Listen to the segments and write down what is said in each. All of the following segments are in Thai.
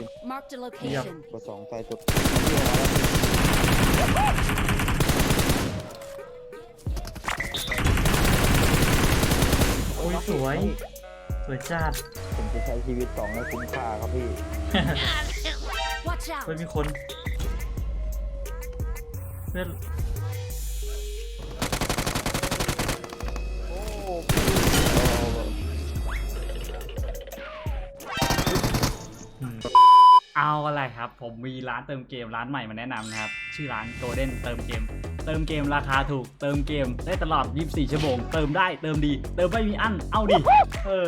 ริง Marked a location. เบอร์สองไฟสุดโอ้ยสวย สวยจัดผมจะใช้ชีวิตสองให้คุ้มค่าครับพี่ Watch เฮ้ย out! มีคน เพื่อน เอาอะไรครับ ผมมีร้านเติมเกมร้านใหม่มาแนะนำนะครับ ชื่อร้าน Golden เติมเกม เติมเกมราคาถูก เติมเกมได้ตลอด 24 ชั่วโมง เติมได้เติมดี เติมไม่มีอั้นเอาดิ เออ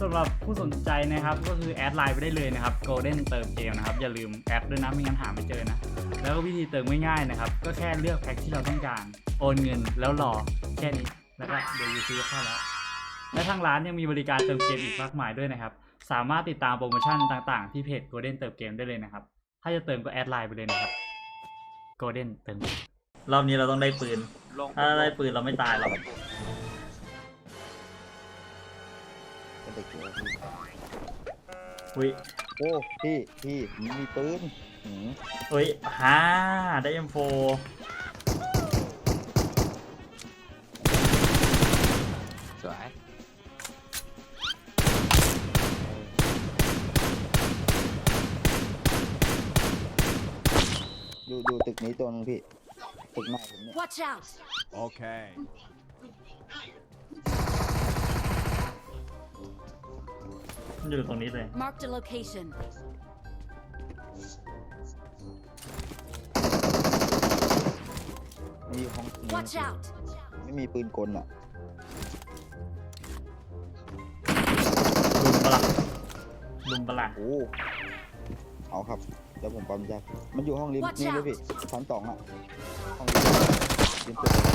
สำหรับผู้สนใจนะครับ ก็คือแอดไลน์ไปได้เลยนะครับ Golden เติมเกมนะครับ อย่าลืมแอดด้วยนะไม่งั้นหาไม่เจอนะ แล้วก็วิธีเติมง่ายๆนะครับ ก็แค่เลือกแพ็คที่เราต้องการ โอนเงินแล้วรอแค่นี้แล้วก็เดี๋ยวยูซีก็เข้าแล้วและทางร้านยังมีบริการเติมเกมอีกมากมายด้วยนะครับ สามารถติดตามโปรโมชั่นต่างๆ ที่เพจ Golden เติมเกมได้เลยนะครับ ถ้าจะเติมก็แอดไลน์ไปเลยนะครับ Golden เติม รอบนี้เราต้องได้ปืน ถ้าได้ปืนเราไม่ตายหรอกเป็นเด็กเก๋พี่อุ้ยโอ้พี่พี่ผมมีปืนหืมอุ้ยฮ่าได้ M4 ดูดูตึกนี้ตัวนึงพี่ ตึกหน้าผมเนี่ย Watch out! Okay. มันอยู่ตรงนี้เลย Marked a location. มีห้องนี้ Watch out! ไม่มีปืนกลอะ ลุมปะละลุมปะละโอ้ เอาครับ เดี๋ยวผมปั๊มยามันอยู่ห้องริม Watch นี่เลย out พี่ชั้นสองอะห้องริมริมตึกเลย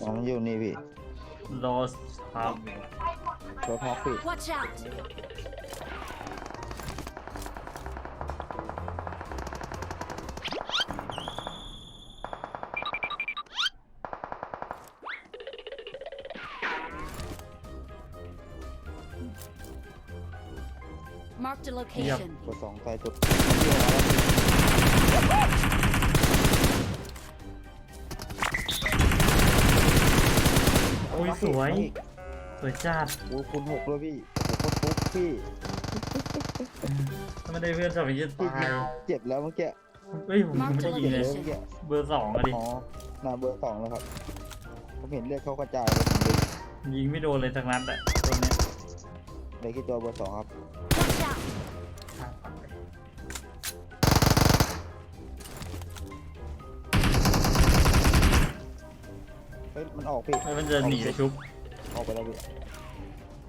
อ๋อมันอยู่นี่พี่โรสครับ รถฮอกพี่ Watch out! มาร์ค the location เบอร์สองไฟสุดโอ้ยสวย สวยจัดโอ้คุณหกเลยพี่โอ้โหโคตรทุกพี่ถ้าไม่ได้เพื่อนจะไปยึดพี่ตายเจ็บแล้วเมื่อกี้เฮ้ย ผมยังไม่ได้ยิงเจ็บเลยแล้วเมื่อกี้ เบอร์สองอะดิ อ๋อหนาเบอร์สองแล้วครับ ผมเห็นเลือดเขากระจายเลยผมเลยยิงไม่โดนเลยสักนัดอะตัวเนี้ยเลยคิดตัวเบอร์สองครับ ฮ้ยมันออกพี่เฮ้ยมันจะหนีไปชุบออกไปแล้วพี่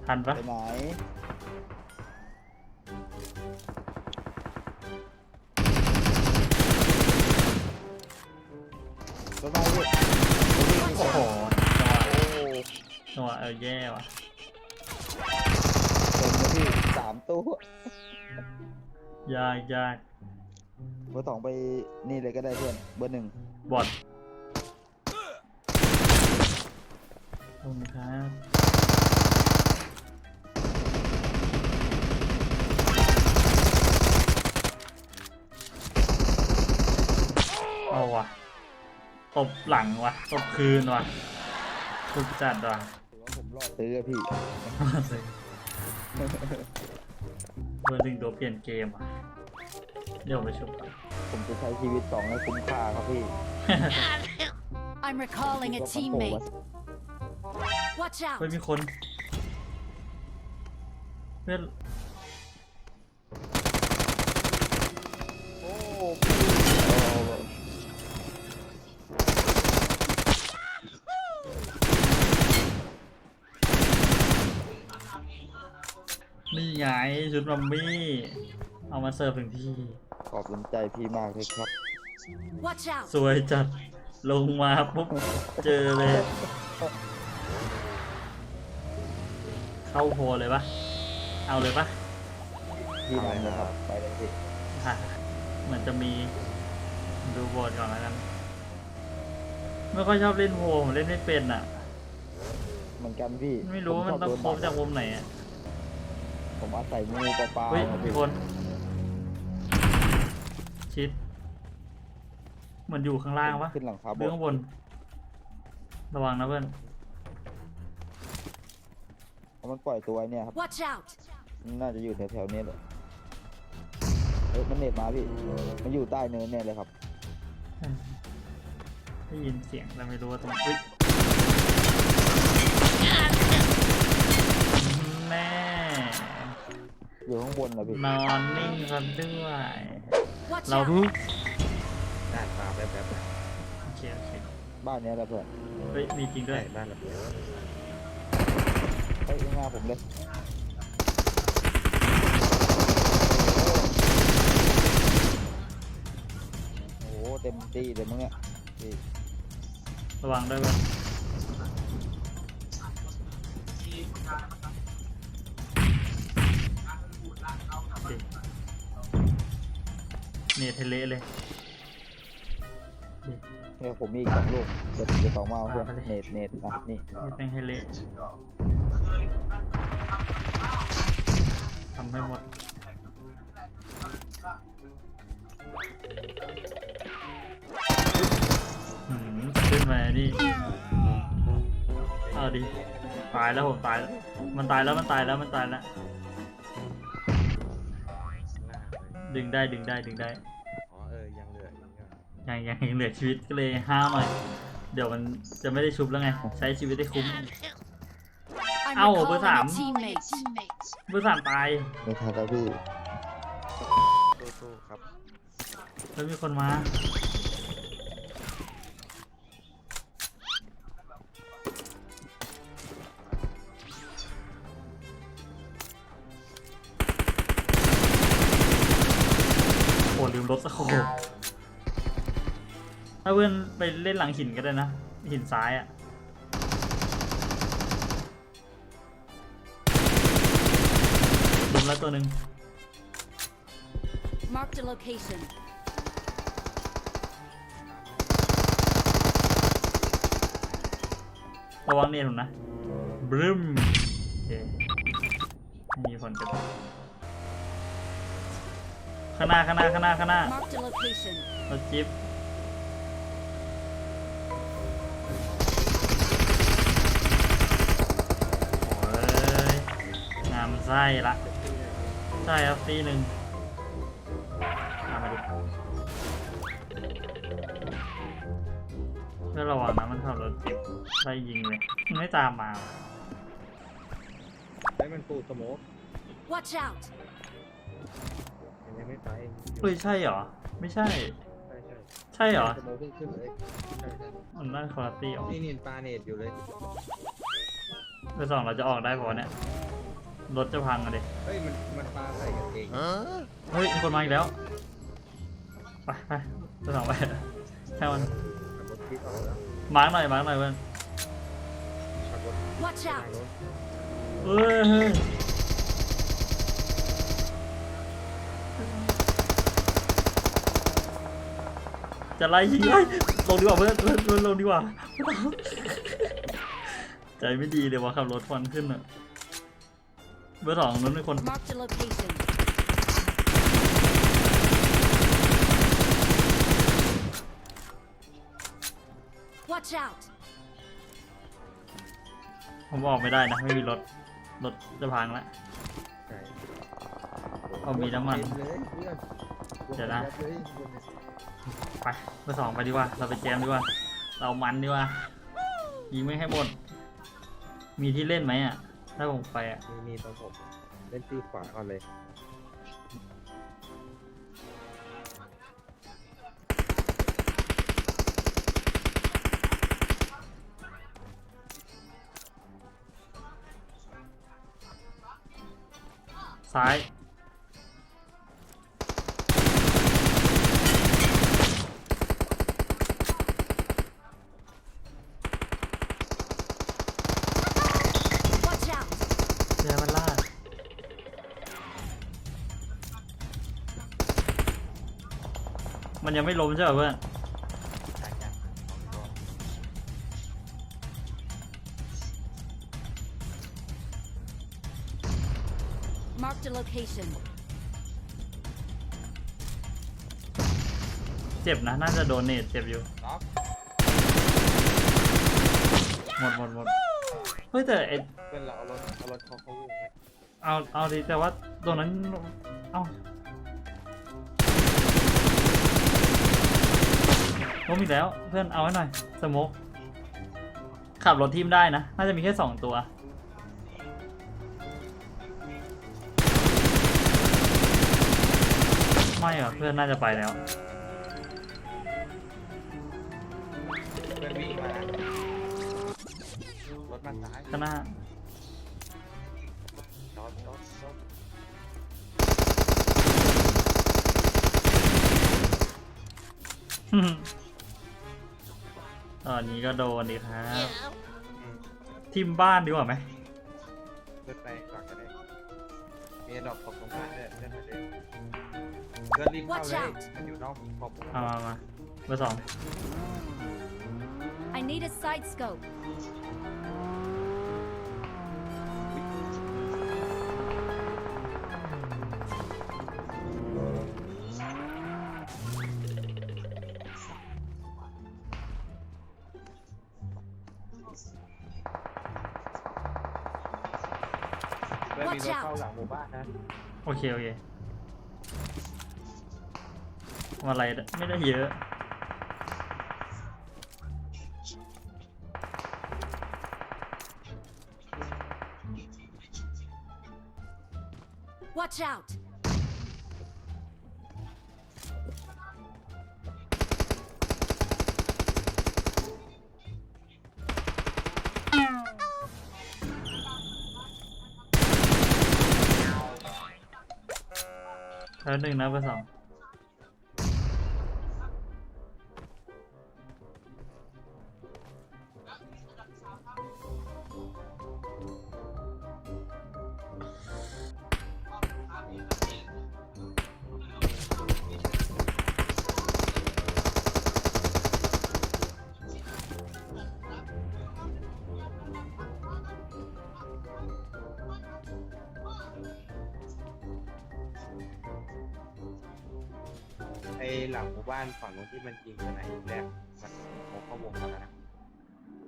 ทันปะไปไหนรถไฟพี่โอ้โหโอ้จังหวะจังหวะเออแย่ว่ะเต็มเลยพี่สามตัวยากยากเบอร์สองไปนี่เลยก็ได้เพื่อนเบอร์หนึ่งบอด ขอบคุณครับเอาว่ะตบหลังว่ะตบคืนว่ะสุดจัดว่ะถือว่าผมรอดซื้ออะพี่เบอร์หนึ่งตัวเปลี่ยนเกมว่ะ เดี๋ยวไปชมกันผมจะใช้ชีวิตสองให้คุ้มค่าครับพี่ I'm recalling a ว่า teammate. Watch เฮ้ย out! มีคนเพื่อนโอ้พี่นี่ไงชุดมัมมี่ เอามาเสิร์ฟถึงที่ ขอบคุณใจพี่มากเลยครับ Watch out! สวยจัด ลงมาปุ๊บ เจอเลย เข้าโพลเลยปะเอาเลยปะพี่นำเลยครับไปเลยพี่อะเหมือนจะมีดูบอร์ดก่อนแล้วกันไม่ค่อยชอบเล่นโพลผมเล่นไม่เป็นอะมันมือนกันพี่ไม่รู้ว่ามันต้องผโคชมบโดจากมุมไหนอะผมอาศัยมือเปล่าเฮ้ยๆนะมีพี่คน ชิดเหมันอยู่ข้างล่างปะขึ้นหลังคาหรือโบข้างบน ระวังนะเพื่อน มันปล่อยตัวไอ้เนี่ยครับ Watch out! น่าจะอยู่แถวๆนี้แหละเฮ้ยมันเน็ตมาพี่ มันอยู่ใต้เนินเนี่ยเลยครับ ได้ยินเสียงแต่ไม่รู้ว่าตรงอุ๊ยแม่อยู่ข้างบนนะพี่ นอนนิ่งกันด้วย Watch เรา out! ด้านฟ้าแป๊บๆนะโอเคโอเคบ้านเนี้ยแหละเพื่อนเฮ้ยมีจริงด้วยใช่บ้านเราเดียว เฮ้ยข้างหน้าผมเลยโอ้โหเต็มที่เลยมึงเนี่ยพี่ระวังด้วยเพื่อนโอเคเนทเทเลเลยโอเคเนี่ยผมมีอีกสองลูกเดี๋ยวเดี๋ยวสองมาเอาเพื่อนเอาไปเลยเน็ตเน็ตอะนี่ นี่แป้งให้เละ ทำให้หมด หืมขึ้นมานี่ เอาดิ ตายแล้วผมตายแล้ว มันตายแล้วมันตายแล้วมันตายแล้วล่างเลยดึงได้ดึงได้ดึงได้ อ๋อเออยังเหลืออีกอะยังยังยังเหลือชีวิตก็เลยห้ามหน่อยเดี๋ยวมันจะไม่ได้ชุบแล้วไง ใช้ชีวิตได้คุ้ม I'm Ow, recalling bữa a thảm. teammate. เพื่อสานตายไม่ทันแล้วพี่สู้ๆครับแล้วมีคนมาโอ้ลืมรถสะโคบถ้าเพื่อนไปเล่นหลังหินก็ได้นะ หินซ้ายอะ่ แล้วตัวหนึ่ง Marked a location. ระวังเนี่ยผมนะบรึมโอเคมีผลกระทบข้างหน้าข้างหน้าข้างหน้าข้างหน้า Marked a location. รถจิ๊บโอ้ยงามไส้ละ ใช่ครับตีหนึ่งตามมาดิเพื่อระวังนะมันขับรถจิ๊บไล่ยิงเลยมันไม่ตามมาได้มันปูสโมก Watch out! ยังไม่ไปเฮ้ยใช่เหรอ ไม่ใช่ ใช่ใช่ใช่เหรอสโมกเพิ่งขึ้นเลยใช่ใช่มันนั่นคอร์ตี้ออกนี่นินปลาเนตอยู่เลย เบอร์สองเราจะออกได้ปะวะเนี่ย รถจะพังกันดิเฮ้ยมันมันปลาใส่กันเองเฮ้ยมีคนมาอีกแล้ว ไปไปเบอร์สองไปแค่มันขับรถพิษออกแล้วมาร์กหน่อยมาร์กหน่อยเพื่อนขับรถ Watch ทาง out! รถเฮ้ยเฮ้ยจะไล่ยิงไล่ลงดีกว่าเพื่อนเพื่อนเพื่อนลงดีกว่า ใจไม่ดีเลยว่าขับรถควันขึ้นอะเบอร์สองนั้นเป็นคน Marked a location. 'Watch out! ผมออกไม่ได้นะ ไม่มีรถ รถจะพังแล้วใช่เอามีน้ำมันเต็เลยเพื่อนเดี๋ยวนะเลยไปเบอร์สองไปดีกว่า เราไปแจมดีกว่า เรามันดีกว่า ยิงไม่ให้หมด มีที่เล่นไหมอะ ถ้าผมไปอะ มีมีตรงผมเล่นตีขวาก่อนเลยซ้าย มันยังไม่ล้มใช่ป่ะเพื่อนเจ็บนะ น่าจะโดนเนตเจ็บอยู่หมดหมดหมดเฮ้ยแต่เอ็ดเอาเอาดิดีแต่ว่าตรงนั้น เอ้า ล้มอีกแล้วเพื่อนเอาไว้หน่อยสมกขับรถทีมได้นะ น่าจะมีแค่สองตัว ไม่หรอเพื่อนน่าจะไปแล้วเพื่อนวิ่งมารถมาซ้ายก็น่าจอดจอดจอด ตอนนี้ก็โดนดีครับ อืมทีมบ้านดีกว่าไหมเพื่อนไปก่อนก็ได้ มีดอกตกตรงบ้านด้วยเพื่อนมาด้วยเพื่อนรีบเข้า Watch เลย out มันอยู่นอกขอบเอามามาเบอร์สอง I need a side scope. มีรถ Watch out เข้าหลังหมู่บ้านนะโอเค โอเคอะไรไม่ได้เยอะ Watch out. แล้วหนึ่งนะเบอร์สอง หลังหมู่บ้านฝั่งนู้นที่มันยิงกันไหนแรกมันโมเข้าวงแล้วนะ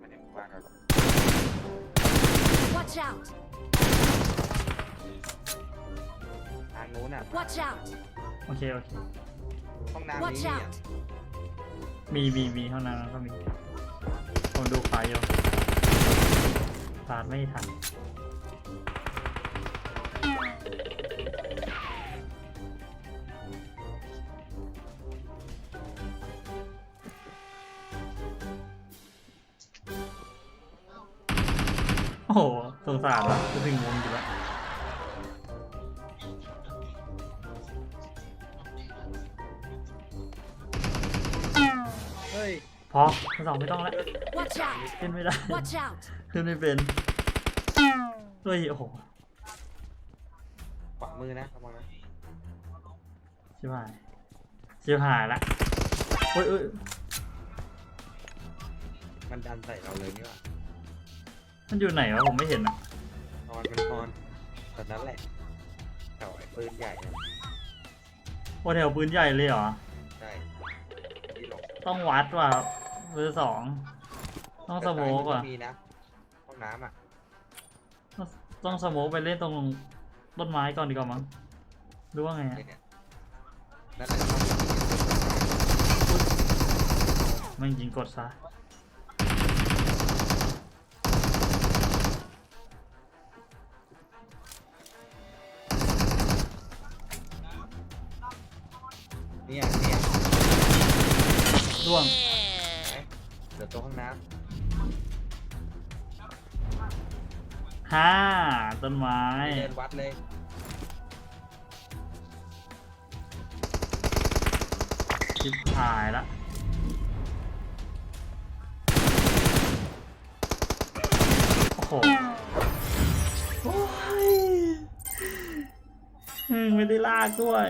มันในหมู่บ้านเรา Watch out. ทางนู้นอะ Watch out. โอเคโอเค ห้องน้ำ Watch นี้ out. มีมีมีเท่านั้นก็มีผมดูขวาอยู่ตาดไม่ทัน สงสารว่ะจะถึงวงอยู่แล้วเฮ้ย พอสองไม่ต้องแล้ว Watch out. ขึ้นไม่ได้ Watch out. ขึ้นไม่เป็นเฮ้ยโอ้โหขวามือนะระวังนะชิบหายชิบหายละโอ้ยเอ้ยมันดันใส่เราเลยนี่หว่า มันอยู่ไหนวะผมไม่เห็นอะนอนมันนอนตอนนั้นแหละแถวไอ้ปืนใหญ่นะโอ้แถวปืนใหญ่เลยเหรอ ใช่ที่หลงต้องวัดว่ะเบอร์สองต้องสโมกว่ะมีนะห้องน้ำอะต้องต้องสโมกไปเล่นตรงต้นไม้ก่อนดีกว่ามั้งหรู้ว่าไงอะเนี่ยเนี่ยนั่นแหละห้องไม่จริงกดซะ เนี่ยเนี่ยร่วงไหนเดี๋ยวตัวห้องน้ห้าต้นไม้ำเดินวัดเลยชิบหายละโอ้โหโอ้ยอืมไม่ได้ลากด้วย